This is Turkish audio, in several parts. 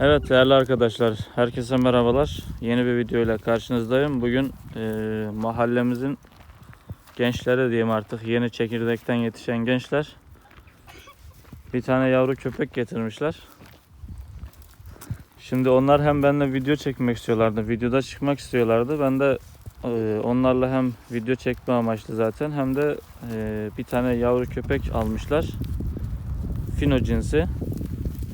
Evet değerli arkadaşlar, herkese merhabalar. Yeni bir video ile karşınızdayım. Bugün e, mahallemizin gençleri diyeyim artık yeni çekirdekten yetişen gençler bir tane yavru köpek getirmişler. Şimdi onlar hem benimle video çekmek istiyorlardı, videoda çıkmak istiyorlardı. Ben de e, onlarla hem video çekme amaçlı zaten hem de e, bir tane yavru köpek almışlar. Fino cinsi.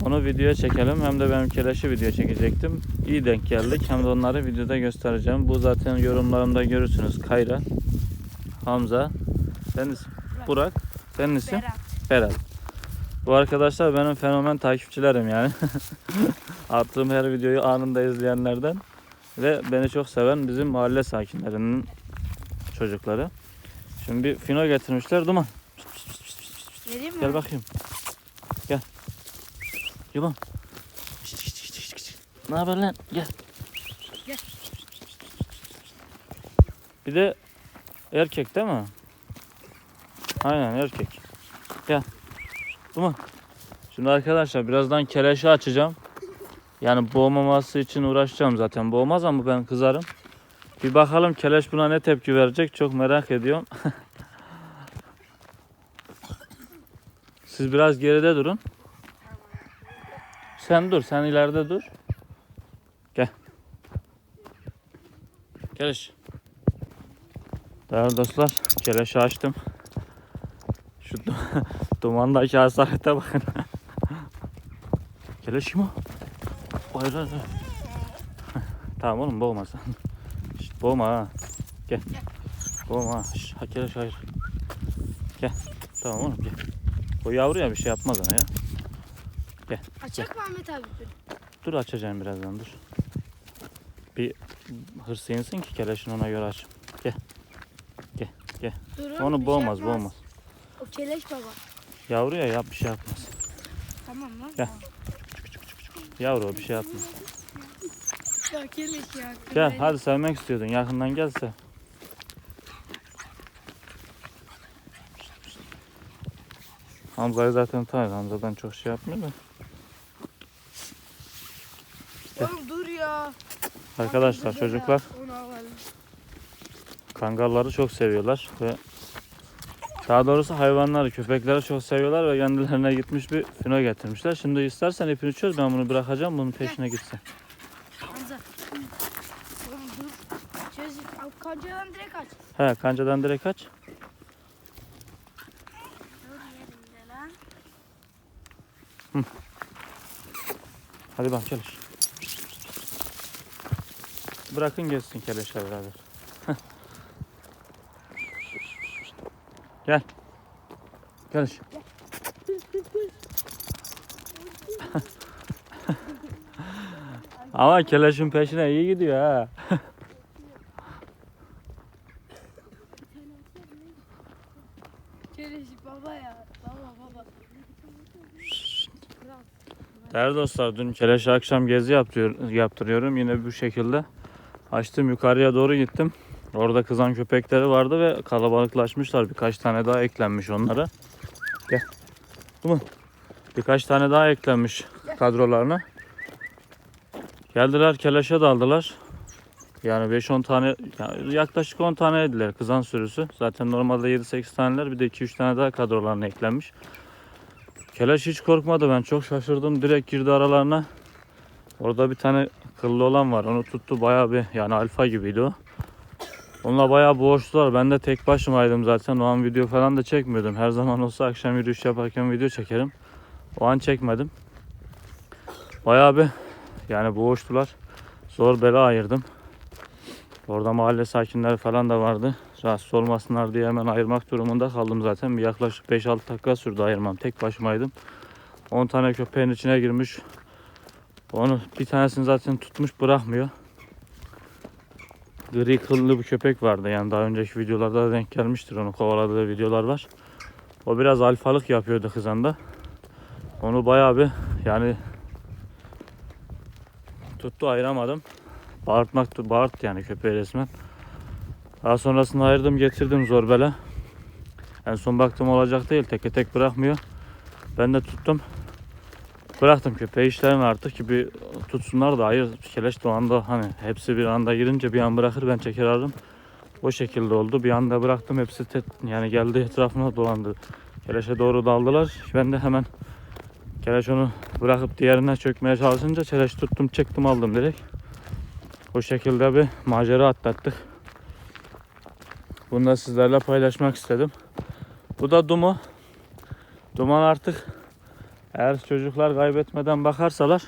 Onu videoya çekelim. Hem de benim keleşi video çekecektim. İyi denk geldik. Hem de onları videoda göstereceğim. Bu zaten yorumlarımda görürsünüz. Kayra, Hamza, Deniz, Burak, senin isim? Berat. Berat. Bu arkadaşlar benim fenomen takipçilerim yani. Attığım her videoyu anında izleyenlerden. Ve beni çok seven bizim mahalle sakinlerinin çocukları. Şimdi bir fino getirmişler. Duman. Vereyim mi? Gel bakayım. Yılan. Ne haber lan? Gel. Gel. Bir de erkek değil mi? Aynen erkek. Gel. Duman. Şimdi arkadaşlar birazdan keleşi açacağım. Yani boğmaması için uğraşacağım zaten. Boğmaz ama ben kızarım. Bir bakalım keleş buna ne tepki verecek çok merak ediyorum. Siz biraz geride durun. Sen dur, sen ileride dur. Gel. Keleş. Değerli dostlar, keleşi açtım. Şu du- dumandaki hasarete bakın. Keleş kim o? Hayır hayır. tamam oğlum boğma sen. Şşt, boğma ha. Gel. Boğma ha. Ha keleş hayır. Gel. Tamam oğlum gel. O yavru ya bir şey yapmaz ona ya. Açacak mı Ahmet abi? Dur açacağım birazdan dur. Bir hırsı insin ki keleşin ona göre aç. Durun. Onu bir boğmaz şey yapmaz. boğmaz. O keleş baba. Yavru ya yap bir şey yapmaz. Tamam lan. Gel. Yavru o bir şey yapmaz. Ya keleş ya. Gel hadi sevmek istiyordun yakından gelse. Hamza'yı zaten tanır. Hamza'dan çok şey yapmıyor da. Oğlum dur ya. Arkadaşlar çocuklar kangalları çok seviyorlar ve daha doğrusu hayvanları, köpekleri çok seviyorlar ve kendilerine gitmiş bir fino getirmişler. Şimdi istersen ipini çöz ben bunu bırakacağım bunun peşine gitsin. Kancadan direkt aç. He kancadan direkt aç. Hadi bak keleş. Bırakın geçsin keleşle beraber. Gel. Keleş. Ama keleşin peşine iyi gidiyor ha. Keleş baba ya. Baba baba. Değerli dostlar dün keleşe akşam gezi yaptırıyor, yaptırıyorum. Yine bu şekilde açtım yukarıya doğru gittim. Orada kızan köpekleri vardı ve kalabalıklaşmışlar. Birkaç tane daha eklenmiş onlara. Gel. Duman. Birkaç tane daha eklenmiş kadrolarına. Geldiler keleşe daldılar. Yani 5-10 tane yani yaklaşık 10 tane ediler kızan sürüsü. Zaten normalde 7-8 taneler bir de 2-3 tane daha kadrolarına eklenmiş. Keleş hiç korkmadı ben çok şaşırdım direkt girdi aralarına. Orada bir tane kıllı olan var onu tuttu bayağı bir yani alfa gibiydi o. Onunla bayağı boğuştular ben de tek başımaydım zaten o an video falan da çekmiyordum. Her zaman olsa akşam yürüyüş yaparken video çekerim. O an çekmedim. Bayağı bir yani boğuştular. Zor bela ayırdım. Orada mahalle sakinleri falan da vardı. Rahatsız olmasınlar diye hemen ayırmak durumunda kaldım zaten. Bir yaklaşık 5-6 dakika sürdü ayırmam. Tek başımaydım. 10 tane köpeğin içine girmiş. Onu bir tanesini zaten tutmuş bırakmıyor. Gri kıllı bir köpek vardı. Yani daha önceki videolarda da denk gelmiştir. Onu kovaladığı videolar var. O biraz alfalık yapıyordu kızanda. Onu bayağı bir yani tuttu ayıramadım. Bağırtmak, bağırt yani köpeği resmen. Daha sonrasında ayırdım getirdim zor bela. En son baktım olacak değil. Teke tek bırakmıyor. Ben de tuttum. Bıraktım köpeği işlerini artık ki bir tutsunlar da hayır keleş de o anda hani hepsi bir anda girince bir an bırakır ben çeker alırım. O şekilde oldu. Bir anda bıraktım hepsi tet, yani geldi etrafına dolandı. Keleşe doğru daldılar. Ben de hemen keleş onu bırakıp diğerine çökmeye çalışınca keleş tuttum çektim aldım direkt. O şekilde bir macera atlattık. Bunu da sizlerle paylaşmak istedim. Bu da Dumu. Duman artık eğer çocuklar kaybetmeden bakarsalar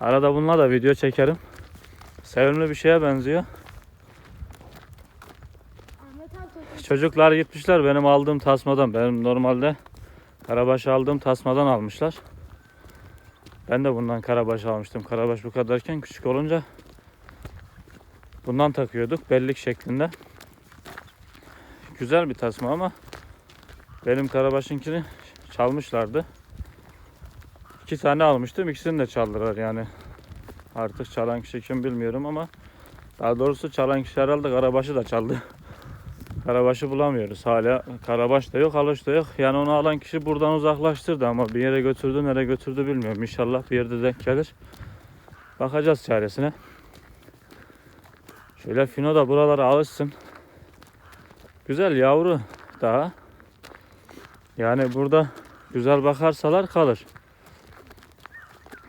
arada bununla da video çekerim. Sevimli bir şeye benziyor. Çocuklar gitmişler benim aldığım tasmadan. Benim normalde karabaş aldığım tasmadan almışlar. Ben de bundan karabaş almıştım. Karabaş bu kadarken küçük olunca bundan takıyorduk bellik şeklinde. Güzel bir tasma ama benim karabaşınkini çalmışlardı. İki tane almıştım. ikisini de çaldılar yani. Artık çalan kişi kim bilmiyorum ama daha doğrusu çalan kişi herhalde karabaşı da çaldı. Karabaş'ı bulamıyoruz. Hala Karabaş da yok, Alış da yok. Yani onu alan kişi buradan uzaklaştırdı ama bir yere götürdü, nereye götürdü bilmiyorum. İnşallah bir yerde denk gelir. Bakacağız çaresine. Şöyle Fino da buralara alışsın. Güzel yavru daha. Yani burada güzel bakarsalar kalır.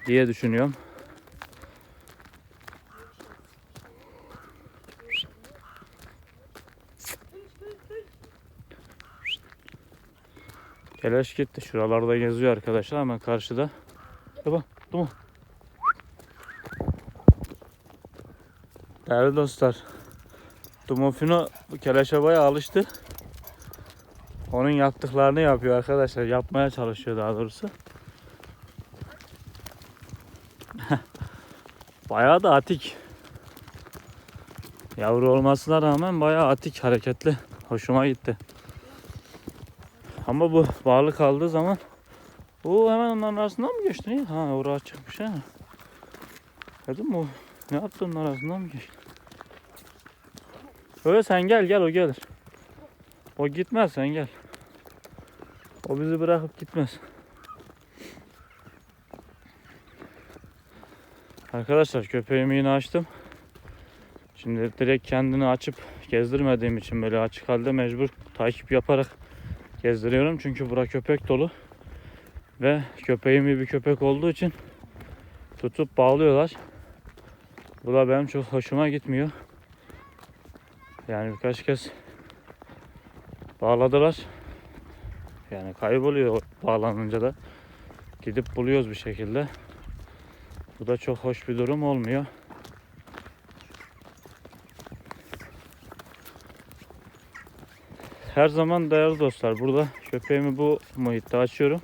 Diye düşünüyorum. Keleş gitti. Şuralarda geziyor arkadaşlar. Hemen karşıda. Baba, dumu. Değerli dostlar. Dumofino bu keleşe bayağı alıştı. Onun yaptıklarını yapıyor arkadaşlar. Yapmaya çalışıyor daha doğrusu. Bayağı da atik. Yavru olmasına rağmen bayağı atik hareketli. Hoşuma gitti. Ama bu bağlı kaldığı zaman o hemen onların arasından mı geçti? Ha oraya çıkmış ha. Mü? o? Ne yaptı onun arasından mı geçti? Öyle sen gel gel o gelir. O gitmez sen gel. O bizi bırakıp gitmez. Arkadaşlar köpeğimi yine açtım. Şimdi direkt kendini açıp gezdirmediğim için böyle açık halde mecbur takip yaparak gezdiriyorum. Çünkü bura köpek dolu. Ve köpeğim iyi bir köpek olduğu için tutup bağlıyorlar. Bu da benim çok hoşuma gitmiyor. Yani birkaç kez bağladılar. Yani kayboluyor bağlanınca da. Gidip buluyoruz bir şekilde. Bu da çok hoş bir durum olmuyor. Her zaman değerli dostlar burada köpeğimi bu muhitte açıyorum.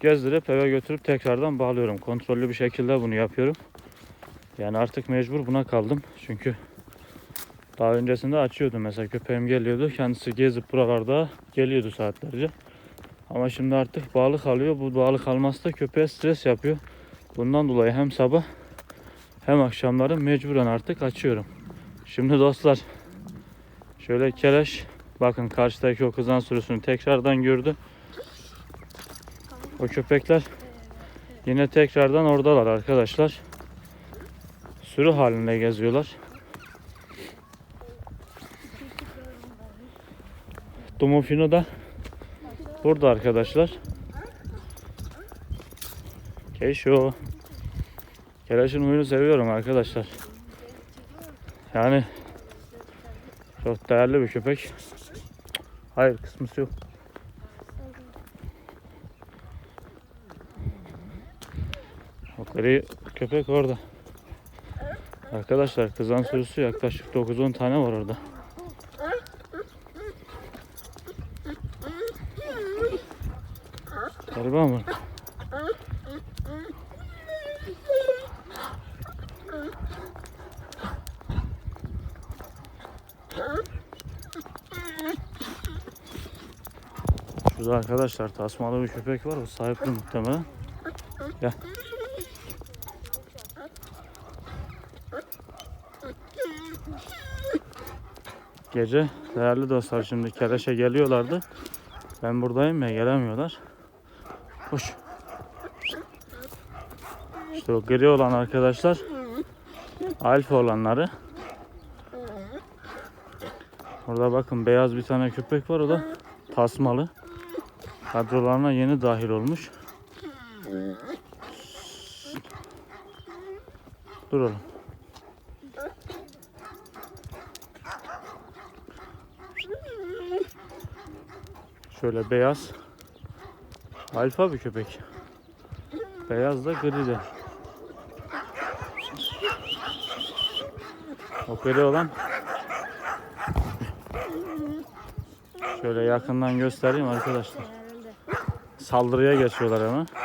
Gezdirip eve götürüp tekrardan bağlıyorum. Kontrollü bir şekilde bunu yapıyorum. Yani artık mecbur buna kaldım. Çünkü daha öncesinde açıyordum. Mesela köpeğim geliyordu. Kendisi gezip buralarda geliyordu saatlerce. Ama şimdi artık bağlı kalıyor. Bu bağlı kalması da köpeğe stres yapıyor. Bundan dolayı hem sabah hem akşamları mecburen artık açıyorum. Şimdi dostlar şöyle keleş Bakın karşıdaki o kızan sürüsünü tekrardan gördü. O köpekler yine tekrardan oradalar arkadaşlar. Sürü halinde geziyorlar. Dumufino da burada arkadaşlar. Keşo. Keleşin huyunu seviyorum arkadaşlar. Yani çok değerli bir köpek. Hayır kısmısı yok. O gri köpek orada. Arkadaşlar kızan sürüsü yaklaşık 9-10 tane var orada. Galiba mı? Şurada arkadaşlar tasmalı bir köpek var. O sahipli muhtemelen. Gel. Gece değerli dostlar şimdi Kereş'e geliyorlardı. Ben buradayım ya gelemiyorlar. Hoş. İşte o gri olan arkadaşlar alfa olanları. Orada bakın beyaz bir tane köpek var o da tasmalı. Kadrolarına yeni dahil olmuş. Dur oğlum. Şöyle beyaz. Alfa bir köpek. Beyaz da gri de. O gri olan Şöyle yakından göstereyim arkadaşlar. Saldırıya geçiyorlar şey.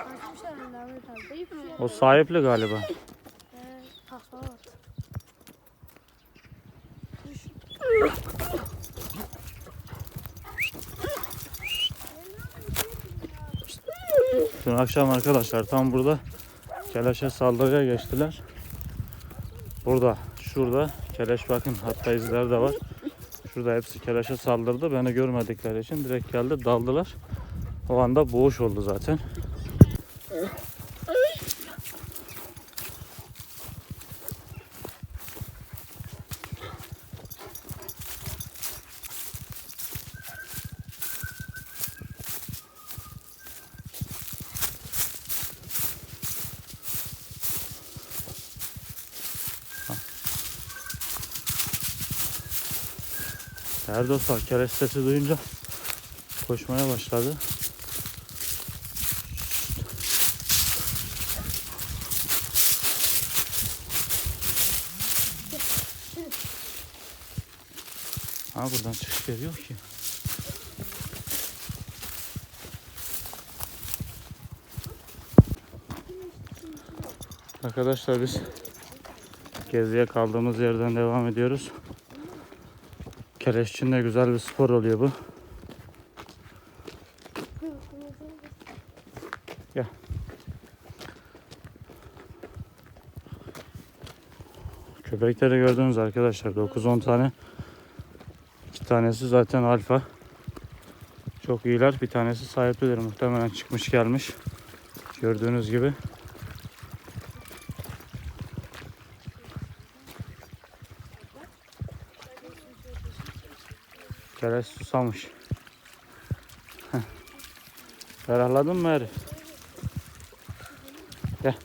O sahipli galiba. Dün akşam arkadaşlar tam burada keleşe saldırıya geçtiler. Burada, şurada keleş bakın hatta izler de var. Şurada hepsi keleşe saldırdı. Beni görmedikleri için direkt geldi daldılar. O anda boğuş oldu zaten. Her keleş sesi duyunca koşmaya başladı. Ha buradan çıkış yeri yok ki. Arkadaşlar biz geziye kaldığımız yerden devam ediyoruz. Keleş için de güzel bir spor oluyor bu. Gel. Köpekleri gördünüz arkadaşlar 9-10 tane. İki tanesi zaten alfa. Çok iyiler. Bir tanesi sahiplidir. Muhtemelen çıkmış gelmiş. Gördüğünüz gibi. Keleş susamış. Heh. Ferahladın mı herif? Gel.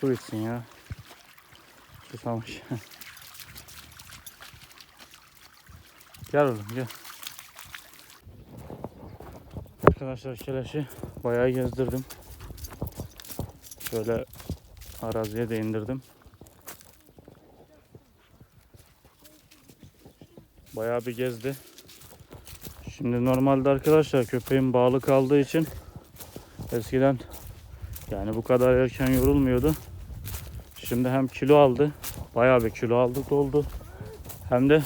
Su içsin ya. Susamış. gel oğlum gel. Arkadaşlar keleşi bayağı gezdirdim. Şöyle araziye de indirdim. Bayağı bir gezdi. Şimdi normalde arkadaşlar köpeğim bağlı kaldığı için eskiden yani bu kadar erken yorulmuyordu. Şimdi hem kilo aldı. Bayağı bir kilo aldı doldu. Hem de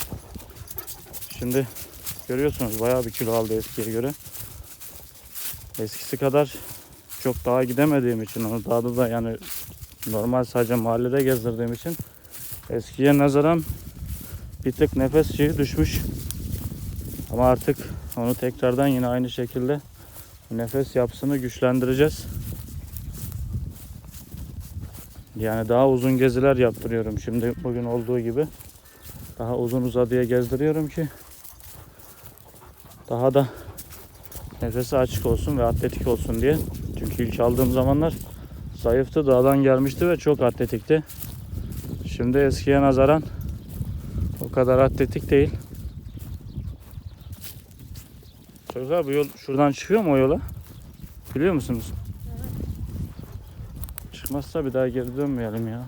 şimdi görüyorsunuz bayağı bir kilo aldı eskiye göre. Eskisi kadar çok daha gidemediğim için onu daha da yani normal sadece mahallede gezdirdiğim için eskiye nazaran bir tık nefes şeyi düşmüş. Ama artık onu tekrardan yine aynı şekilde nefes yapısını güçlendireceğiz. Yani daha uzun geziler yaptırıyorum şimdi bugün olduğu gibi. Daha uzun uzadıya gezdiriyorum ki daha da nefesi açık olsun ve atletik olsun diye. Çünkü ilk aldığım zamanlar zayıftı, dağdan gelmişti ve çok atletikti. Şimdi eskiye nazaran o kadar atletik değil. Çocuklar bu yol şuradan çıkıyor mu o yola? Biliyor musunuz? Çıkmazsa bir daha geri dönmeyelim ya.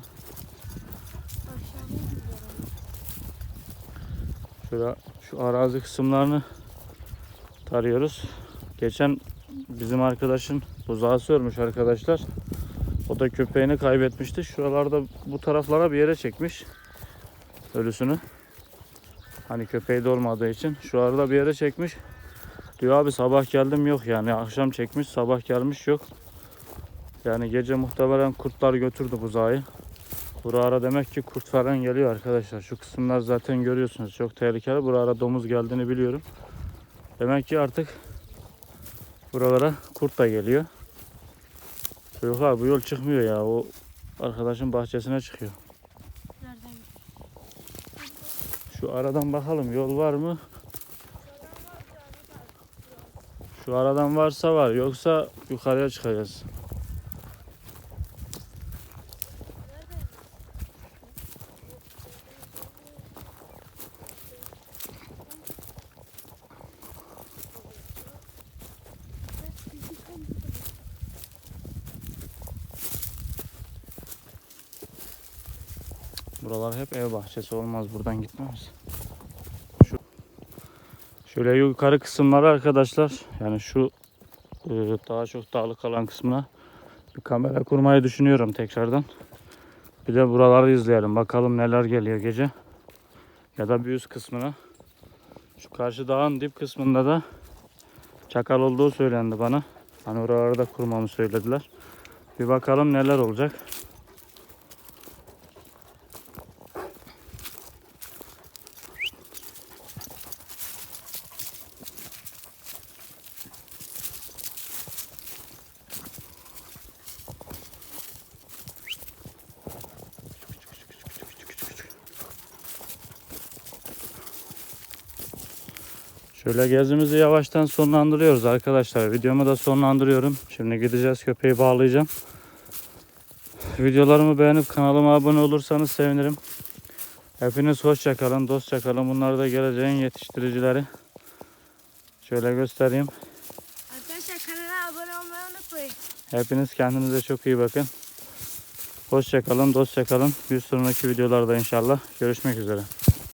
Şöyle şu arazi kısımlarını tarıyoruz. Geçen bizim arkadaşın buzağı sörmüş arkadaşlar. O da köpeğini kaybetmişti. Şuralarda bu taraflara bir yere çekmiş ölüsünü. Hani köpeği de olmadığı için. Şuralarda bir yere çekmiş. Diyor abi sabah geldim yok yani. Akşam çekmiş sabah gelmiş yok. Yani gece muhtemelen kurtlar götürdü buzağı. Buraya demek ki kurt falan geliyor arkadaşlar. Şu kısımlar zaten görüyorsunuz çok tehlikeli. Buraya domuz geldiğini biliyorum. Demek ki artık Buralara kurt da geliyor. Çocuklar bu yol çıkmıyor ya. O arkadaşın bahçesine çıkıyor. Nereden? Şu aradan bakalım yol var mı? Şu aradan varsa var yoksa yukarıya çıkacağız. Buralar hep ev bahçesi olmaz buradan gitmemiz. Şu şöyle yukarı kısımları arkadaşlar yani şu e, daha çok dağlık kalan kısmına bir kamera kurmayı düşünüyorum tekrardan. Bir de buraları izleyelim bakalım neler geliyor gece. Ya da bir üst kısmına. Şu karşı dağın dip kısmında da çakal olduğu söylendi bana. Hani oraları da kurmamı söylediler. Bir bakalım neler olacak. Şöyle gezimizi yavaştan sonlandırıyoruz arkadaşlar. Videomu da sonlandırıyorum. Şimdi gideceğiz köpeği bağlayacağım. Videolarımı beğenip kanalıma abone olursanız sevinirim. Hepiniz hoşça kalın, dostça kalın. Bunlar da geleceğin yetiştiricileri. Şöyle göstereyim. Arkadaşlar kanala abone olmayı unutmayın. Hepiniz kendinize çok iyi bakın. Hoşça kalın, dostça kalın. Bir sonraki videolarda inşallah görüşmek üzere.